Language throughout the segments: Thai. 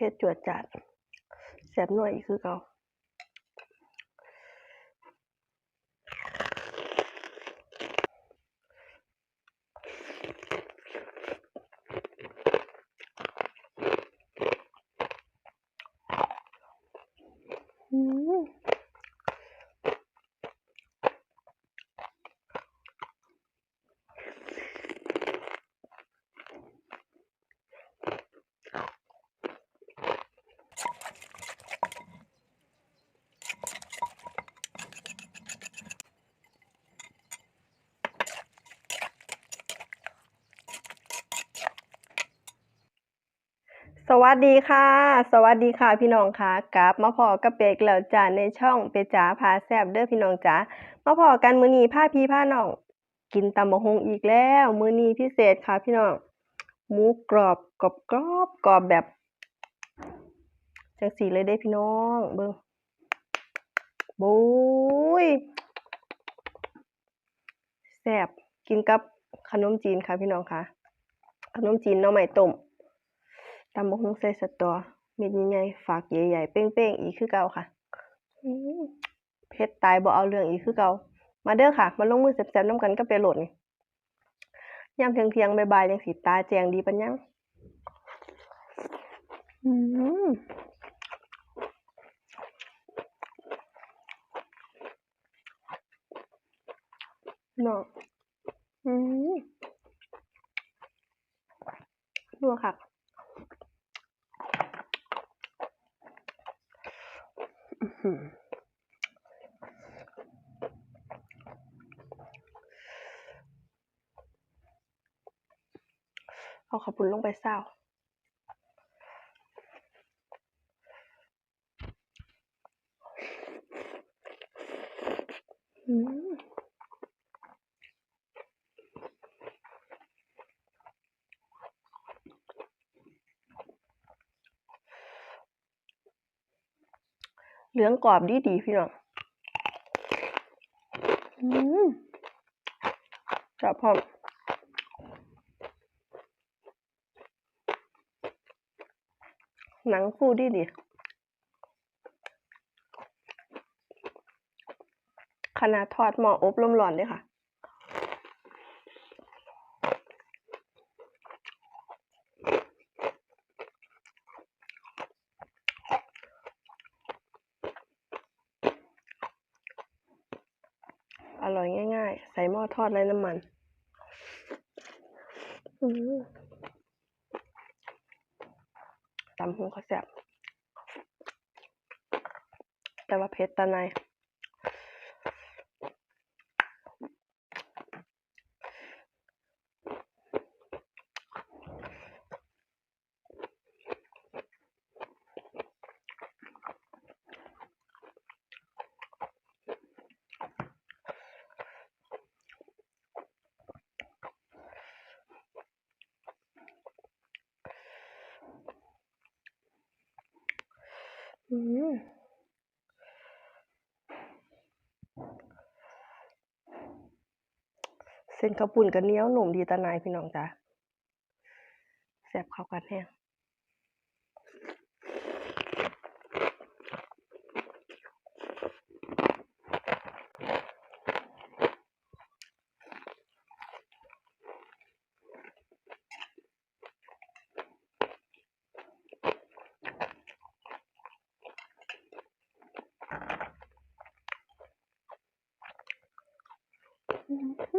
ผ็ดจวดจัดแซ่บนัวอีกคือเก่าอืม สวัสดีค่ะ สวัสดีค่ะพี่น้องค่ะกลับมาพอกับเป็กแล้วจ้าในช่องเปจ๋าพาแซบเด้อพี่น้องจ๋ามาพอกันมือนีผ้าพี่พาน้อง กินตำบักหุ่งอีกแล้ว มือนีพิเศษค่ะพี่น้องหมูกรอบกรอบกรอบกรอบแบบจังสีเลยเด้พี่น้องเบิ่งบุ้ยแซบกินกับขนมจีนค่ะพี่น้องค่ะ ขนมจีนน่อไม้ต้ม ตำบักหุ่งใส่สตอเม็ดใหญ่ๆฝากใหญ่ๆเป้งๆอีกคือเก่าค่ะเผ็ดตายบ่เอาเรื่องอีกคือเก่ามาเด้อค่ะ มาลงมือแซ่บๆน้ำกันกับเปโหลดนี่ยามเที่ยงๆบ่ายๆจังสิตาแจงดีปานยังอืมเนาะอืมนัวคัก อื้อหือ เอาขาวปุ้นลงไปเศร้าอืม เหลืองกรอบดีดีพี่น้องอืมจับพร้อมหนังฟูดีดีขนาดทอดหม้ออบลมร้อนด้วยค่ะ อร่อยง่ายๆ ใส่หม้อ ทอดไร้น้ำมันอืมตำหูเขาแซ่บแต่ว่าเผ็ดตาใน เส้นข้าวปุ่นกับเนียวหนุ่มดีตานายพี่น้องจ้ะแซ่บเข้ากันแฮง อืมอื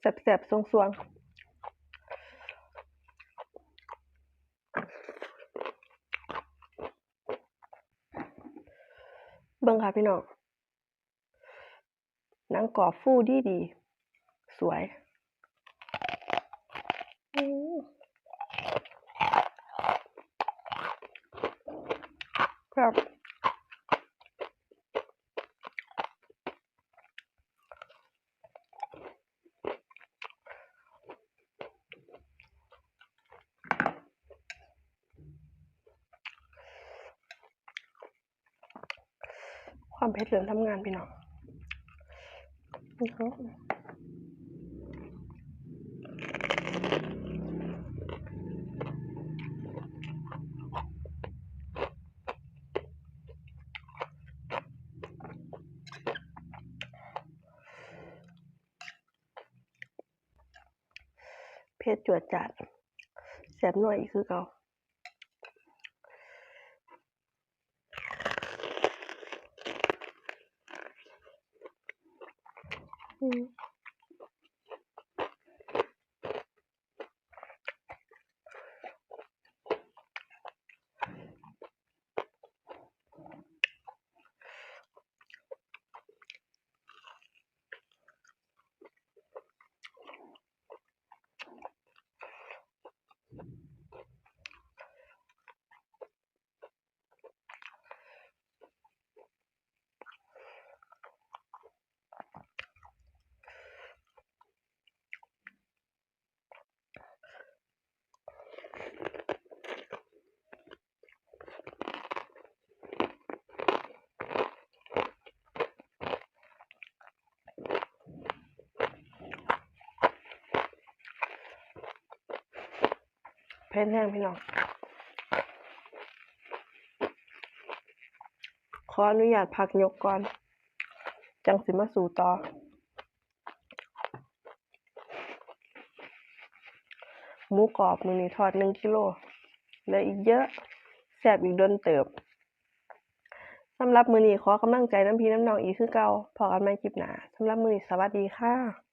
แซ่บๆสวงๆเบิ่งค่ะพี่น้องหนังกรอบฟูดีดี สวย ครับ ความเผ็ดเริ่มทำงานพี่น้องอือฮึเผ็ดจวดจ๊าดแซ่บนัวอีกคือเก่า อื ผ็ดแห้งพี่น้อง ขออนุญาตพักยกก่อน จังสิมาสู่ต่อ หมูกรอบมือนี้ทอด1กิโลเหลืออีกเยอะแซ่บอีกโดนเติบสำหรับมือนี้ขอกำลังใจน้ำพี่นำน้องอีกคือเก่าพอกันใหม่คลิปหนาสำหรับมือนี้สวัสดีค่ะ